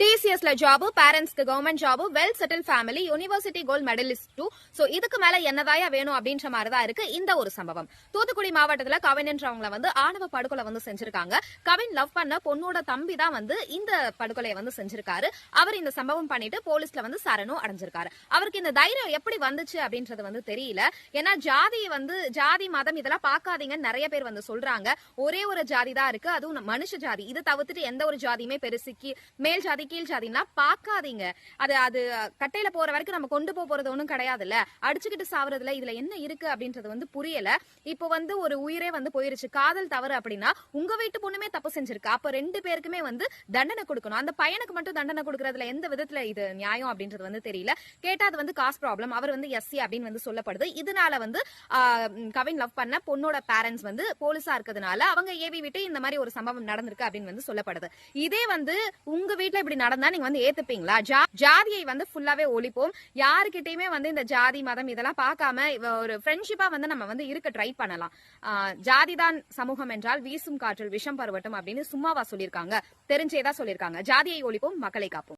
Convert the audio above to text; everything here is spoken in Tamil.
டிசிஎஸ்ல ஜாப் பேரண்ட்ஸ்க்கு government job well settle family university gold medalist too so இதுக்கு மேல என்னதாயா வேணும் அப்படின்ற மாதிரி தான் இருக்கு. இந்த ஒரு சம்பவம். தூத்துக்குடி மாவட்டத்துல கவின்ன்றவங்கள வந்து ஆணவ படுகொலை வந்து செஞ்சிருக்காங்க. கவின் லவ் பண்ண பொண்ணோட தம்பி தான் வந்து இந்த படுகொலையை வந்து செஞ்சிருக்காரு. அவர் இந்த சம்பவம் பண்ணிட்டு போலீஸ்ல வந்து சரணும் அடைஞ்சிருக்காரு. அவருக்கு இந்த தைரியம் எப்படி வந்துச்சு அப்படின்றது வந்து தெரியல. ஏன்னா ஜாதி வந்து ஜாதி மதம் இதெல்லாம் பார்க்காதீங்கன்னு நிறைய பேர் வந்து சொல்றாங்க. ஒரே ஒரு ஜாதி தான் இருக்கு. அதுவும் மனுஷ ஜாதி. இது தவிர்த்துட்டு எந்த ஒரு ஜாதியுமே பெருசுக்கு மேல் ஜாதி கீழ் ஜாதின்னா பார்க்காதீங்க. அது அது கட்டையில போற வரைக்கும் நம்ம கொண்டு போக போறது ஒண்ணும் கிடையாதுல்ல. அடிச்சுக்கிட்டு சாவறதுல இதுல என்ன இருக்கு அப்படின்றது வந்து புரியல. இப்போ வந்து ஒரு உயிரே வந்து போயிருச்சு. காதல் தவறு அப்படின்னா உங்க வீட்டு பொண்ணுமே தப்பு செஞ்சிருக்கு. அப்ப ரெண்டு பேருக்குமே வந்து தண்டனை கொடுக்கணும். அந்த பையனுக்கு மட்டும் தண்டனை கொடுக்கறதுல எந்த விதத்துல இது நியாயம் அப்படின்றது வந்து தெரியல. கேட்டா அது வந்து காஸ்ட் ப்ராப்ளம் அவர் வந்து எஸ்சி அப்படின்னு வந்து சொல்லப்படுது. இதனால வந்து கவின் லவ் பண்ண பொண்ணோட பேரண்ட்ஸ் வந்து போலீஸா இருக்கிறதுனால அவங்க ஏவி விட்டு இந்த மாதிரி ஒரு சம்பவம் நடந்திருக்கு அப்படின்னு வந்து சொல்லப்படுது. இதே வந்து உங்க வீட்டுல இப்படி நடந்தா நீங்க வந்து ஏத்துப்பீங்களா? ஜா- ஜாதியை வந்து ஃபுல்லாவே ஒழிப்போம். யாருக்கிட்டயுமே வந்து இந்த ஜாதி மதம் இதெல்லாம் பார்க்காம ஒரு ஃப்ரெண்ட்ஷிப்பா வந்து நம்ம வந்து இருக்க ட்ரை பண்ணலாம். ஆஹ், ஜாதிதான் சமூகம் என்றால் வீசும் காற்றில் விஷம் பருவட்டும் அப்படின்னு சும்மாவா சொல்லியிருக்காங்க. தெரிஞ்சேதான் சொல்லியிருக்காங்க. ஜாதியை ஒழிப்போம் மக்களை காப்போம்.